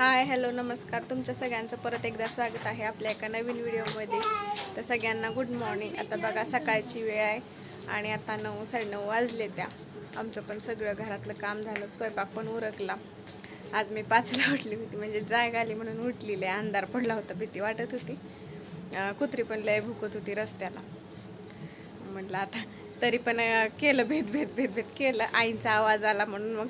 Hi hello नमस्कार. तुमच्या सगळ्यांचं परत एकदा स्वागत आहे आपल्या एका नवीन व्हिडिओमध्ये. तर सगळ्यांना गुड मॉर्निंग आता बघा सकाळची वेळ आहे आणि आता नऊ साडेनऊ वाजले त्या. आमचं पण सगळं घरातलं काम झालं स्वयंपाक पण उरकला. आज मी पाचला उठली होती म्हणजे जाग आली म्हणून उठलेली आहे. अंधार पडला होता भीती वाटत होती. कुत्री पण लय भुकत होती रस्त्याला. म्हटलं आता तरी पण केलं भेद भेद भेद भेद केलं. आईचा आवाज आला म्हणून मग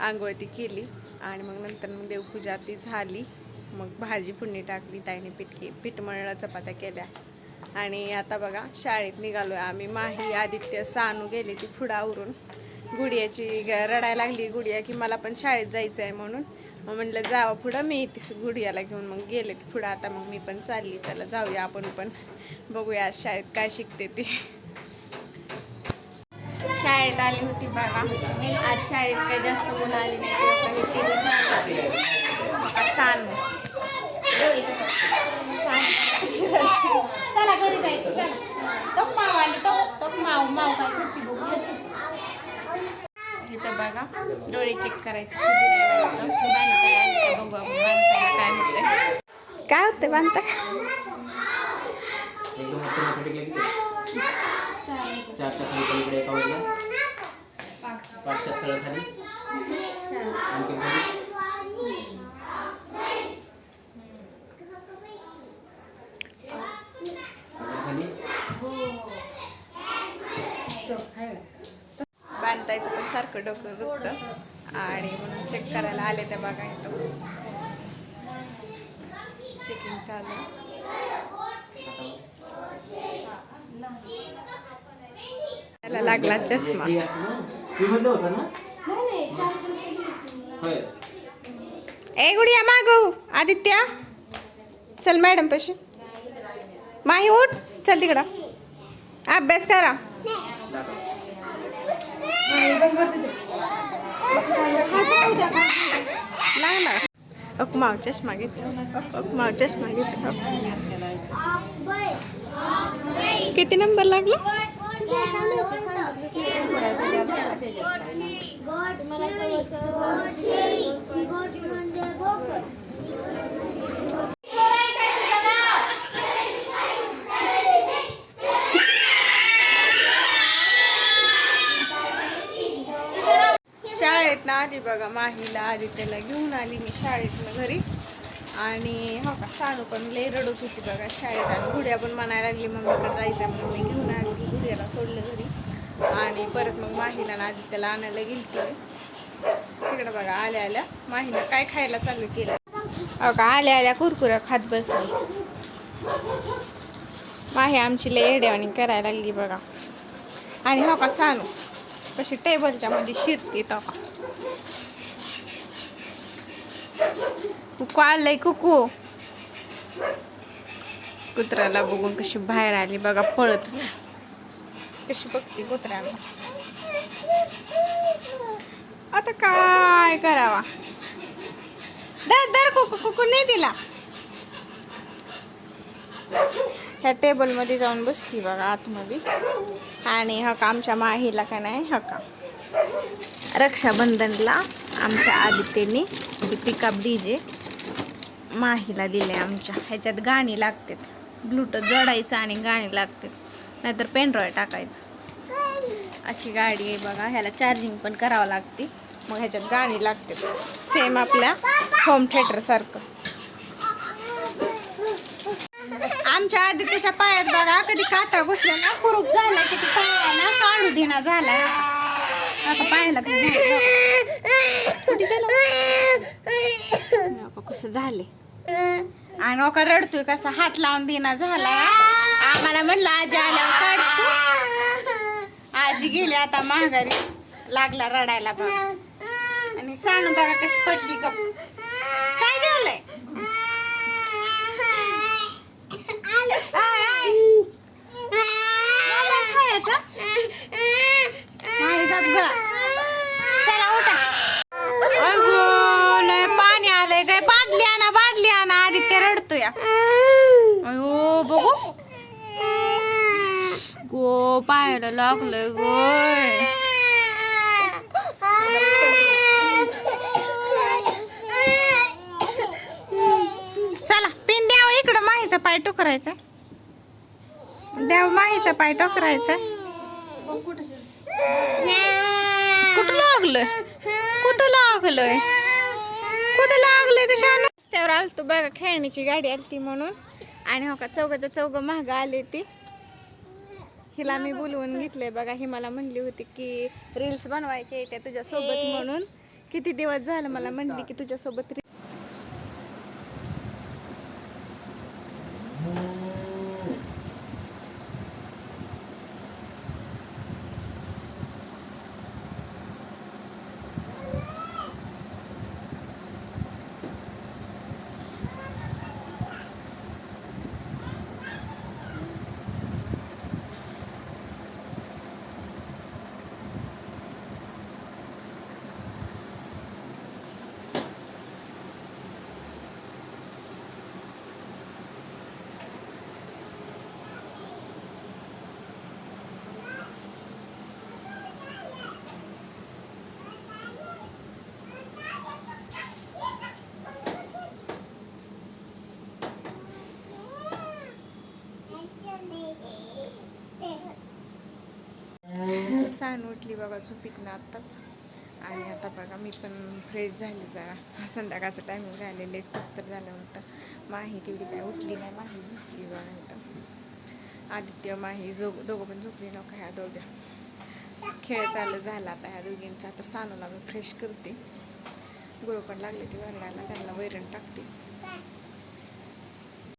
आंघोळ ती केली. आणि मग नंतर मग देवपूजा ती झाली. मग भाजी पुण्णी टाकली ताईने पिटकी पीठ चपात्या केल्या. आणि आता बघा शाळेत निघालो आहे आम्ही. माही आदित्य सानू गेली ती फुडावरून आवरून गुडियाची ग- रडायला लागली गुडिया की मला पण शाळेत जायचं आहे म्हणून. मग म्हटलं जावं पुढं मी ती गुडियाला घेऊन मग गेले ती पुढं. आता मग मी पण चालली त्याला जाऊया आपण पण बघूया शाळेत काय शिकते ती. शाळेत आली होती बघा आज शाळेत काही जास्त मुलं आली नाही चला घरी जायचं चला. टोक माव आली टोक टोक माव माव काय करते बघू. इथं बघा डोळे चेक करायचे. बघू आपण काय होतंय काय पलीकडे किती चारच्या खाली पलीकडे एका बाजूला पाचच्या सरळ खाली बांधतायचं पण सारखं डोकं दुखतं. आणि म्हणून चेक करायला आले त्या बघा इथं चेकिंग चालू. त्याला लागला चष्मा. हे? हे होतं ना? होय. ए गुडिया मागव आदित्य. चल मॅडम पशी. माही उठ. चल तिकडं. अभ्यास करा. लागला माव चष्मा घेतला माव चष्मा घेतला किती नंबर लागला? शाळेत ना आधी बघा माहीला आधी त्याला घेऊन आली मी शाळेतनं घरी. आणि हो का सानू पण लई रडत होती बघा शाळेत. आणि गुड्या पण म्हणायला लागली मम्मीकडे जायचं म्हणून मी घेऊन आली. गुड्याला सोडलं घरी. आणि परत मग माहीला ना आधी त्याला आणायला गेलती. तिकडे बघा आल्या आल्या माहीनं काय खायला चालू केलं. अगं का आल्या आल्या कुरकुऱ्या खात बसली. माही आमची लई येड्यावानी करायला लागली बघा. आणि हो का सानू कशी टेबलच्या मध्ये शिरते तो का. कुकू आलंय कुकू. कुत्र्याला बघून कशी बाहेर आली बघा पळतच. कशी बघते कुत्र्याला. आता काय करावा? दर दर कुकू कुकू नाही दिला. ह्या टेबलमध्ये जाऊन बसती बघा आतमध्ये. आणि हा का आमच्या माहीला का नाही हा का? रक्षाबंधनला आमच्या आदित्यने पिकअप डीजे माहीला दिले आमच्या. ह्याच्यात गाणी लागतात. ब्लूटूथ जोडायचं आणि गाणी लागतात. नाहीतर पेनड्रॉय टाकायचं. अशी गाडी आहे बघा ह्याला चार्जिंग पण करावं लागते. मग ह्याच्यात गाणी लागतात सेम आपल्या होम थिएटरसारखं आमच्या आदित्यच्या पायात बघा कधी काटा घुसला ना कुरूप झाला की ती पायाला काढू देना झाला. आता पायाला कसं झाले? आणि ओका रडतोय कसा हात लावून देना झाला. मला म्हणलं आजी आल्यावर काढतो आजी गेली आता महागारी लागला रडायला बघ आणि सांग बघा कशी पडली का काय झालंय आय, चला, उठा. अगो, पाणी आलंय काय बादली आणा बादली आणा. ते रडतोया. अयो बघू. गो पायाला इकडं माहीचा पाय टोकरायचा. द्याव माहीचा पाय टोकरायचा. कुठं लागलंय? कुठं लागलंय? कुठं लागलंय कशा रस्त्यावर आलतो बघा खेळण्याची गाडी आलती म्हणून. आणि हो का चौघाच्या चौघ महाग आले ती हिला मी बोलवून घेतलंय बघा ही मला म्हणली होती की रील्स बनवायचे तुझ्यासोबत म्हणून. किती दिवस झालं मला म्हणली की तुझ्यासोबत सान उठली बघा झोपीतनं आत्ताच. आणि आता बघा मी पण फ्रेश झाली जरा. संध्याकाळचं टायमिंग झालेलं कसं तर झालं होतं. माही तेवढी काय उठली नाही माही झोपली बघा इथं आदित्य माही जो दोघं पण झोपली नका ह्या दोघ्या खेळ चालू झाला आता ह्या दोघींचा. आता सानूला मी फ्रेश करते. गुरु पण लागले ती वरडायला त्यांना वैरण टाकते.